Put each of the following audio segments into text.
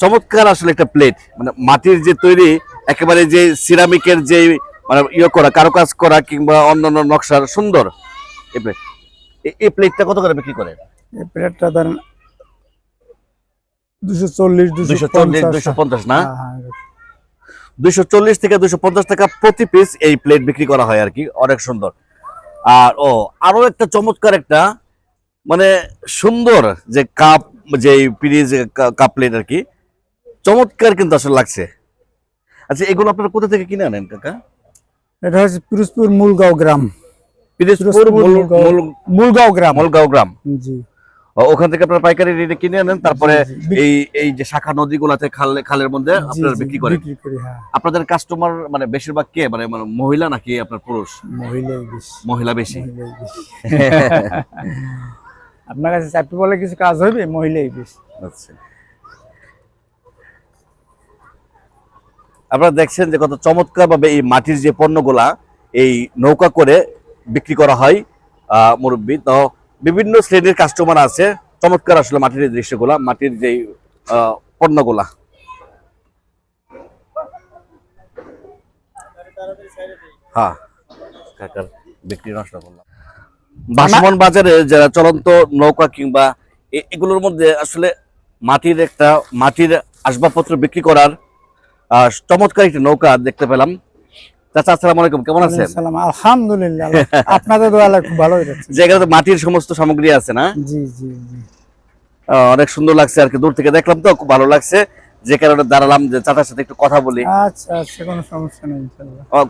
চমৎকার আসলে একটা প্লেট মানে মাটির যে তৈরি একেবারে যে সিরামিকের যে মানে ইয়ে করা কারুকাজ করা কিংবা অন্যান্য নকশার সুন্দর এই প্লেট এই প্লেটটা কত করে বিক্রি করে এই প্লেটটা ধরেন দুশো চল্লিশ দুশো চল্লিশ দুশো পঞ্চাশ না? দুশো। চল্লিশ থেকে দুশো পঞ্চাশ টাকা প্রতি পিস এই প্লেট বিক্রি করা হয় আর কি অনেক সুন্দর। আর ও আরও একটা চমৎকার একটা মানে সুন্দর যে কাপ যে পিরিজ কাপ প্লেট আর কি চমৎকার কিন্তু আসলে লাগছে। আচ্ছা এগুলো আপনারা কোথা থেকে কিনে আনেন কাকা? এটা হচ্ছে পিরোজপুর মূলগাঁও গ্রাম। পিরোজপুর মূলগাঁও- গ্রাম। মূলগাঁও গ্রাম। জি। ওখান থেকে আপনারা পাইকারি রেটে কিনে আনেন তারপরে জি, জি। এই এই যে শাখা নদীগুলাতে খাল খালের মধ্যে আপনারা বিক্রি করেন। বিক্রি হ্যাঁ। আপনাদের কাস্টমার মানে বেশিরভাগ কে? মানে মানে মহিলা নাকি আপনার পুরুষ? বেশি। মহিলা বেশি। আপনার কাছে বলে কিছু কাজ হইবে মহিলাই বেশি। আচ্ছা। আপনারা দেখছেন যে কত চমৎকার ভাবে এই মাটির যে পণ্যগুলা এই নৌকা করে বিক্রি করা হয় মুরব্বি। তো বিভিন্ন শ্রেণির কাস্টমার আছে। চমৎকার আসলে মাটির দৃশ্যগুলা, মাটির যে পণ্যগুলা। হ্যাঁ বাজারে যারা চলন্ত নৌকা কিংবা এগুলোর মধ্যে আসলে মাটির একটা, মাটির আসবাবপত্র বিক্রি করার চমৎকার একটি নৌকা দেখতে পেলাম। চাচা আসসালামু আলাইকুম কেমন আছেন? আলহামদুলিল্লাহ আপনাদের দোয়া খুব ভালো হয়েছে তো মাটির সমস্ত সামগ্রী আছে না? জি জি জি। অনেক সুন্দর লাগছে আর কি দূর থেকে দেখলাম তো খুব ভালো লাগছে। যে কারণে দাঁড়ালাম যে চাচার সাথে একটু কথা বলি। আচ্ছা আচ্ছা কোনো সমস্যা নেই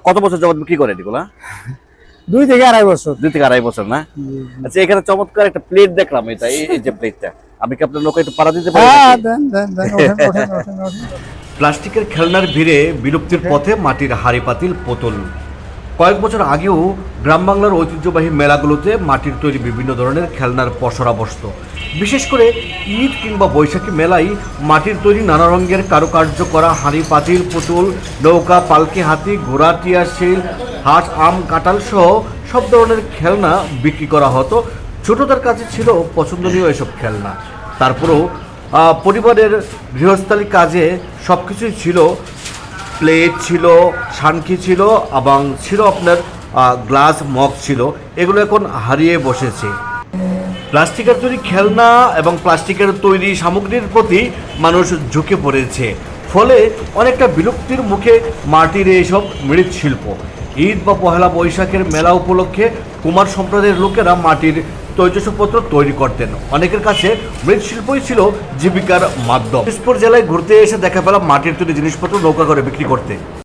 কত বছর বিক্রি এগুলা? দুই থেকে আড়াই বছর। দুই থেকে আড়াই বছর না। আচ্ছা এখানে চমৎকার একটা প্লেট দেখলাম এটা এই যে প্লেটটা আমি কি আপনার নৌকা একটু পাড়া দিতে পারি হ্যাঁ দেন দেন দেন ওঠেন ওঠেন ওঠেন ওঠেন। প্লাস্টিকের খেলনার ভিড়ে বিলুপ্তির পথে মাটির হাড়ি পাতিল পুতুল। কয়েক বছর আগেও গ্রাম বাংলার ঐতিহ্যবাহী মেলাগুলোতে মাটির তৈরি বিভিন্ন ধরনের খেলনার পসরা বসত। বিশেষ করে ঈদ কিংবা বৈশাখী মেলায় মাটির তৈরি নানা রঙের কারুকার্য করা হাঁড়ি পাতিল পুতুল নৌকা পালকি হাতি ঘোড়া টিয়া শিল হাঁস আম কাঁঠাল সহ সব ধরনের খেলনা বিক্রি করা হতো। ছোটদের কাছে ছিল পছন্দনীয় এসব খেলনা। তারপরেও পরিবারের গৃহস্থালী কাজে সব কিছুই ছিল। প্লেট ছিল, শানকি ছিল এবং ছিল আপনার গ্লাস, মগ ছিল। এগুলো এখন হারিয়ে বসেছে। প্লাস্টিকের তৈরি খেলনা এবং প্লাস্টিকের তৈরি সামগ্রীর প্রতি মানুষ ঝুঁকে পড়েছে। ফলে অনেকটা বিলুপ্তির মুখে মাটির এইসব মৃৎশিল্প। ঈদ বা পহেলা বৈশাখের মেলা উপলক্ষে কুমার সম্প্রদায়ের লোকেরা মাটির তৈজসপত্র তৈরি করতেন। অনেকের কাছে মৃৎশিল্পই ছিল জীবিকার মাধ্যম। দিনাজপুর জেলায় ঘুরতে এসে দেখা পেলাম মাটির তৈরি জিনিসপত্র নৌকা করে বিক্রি করতে।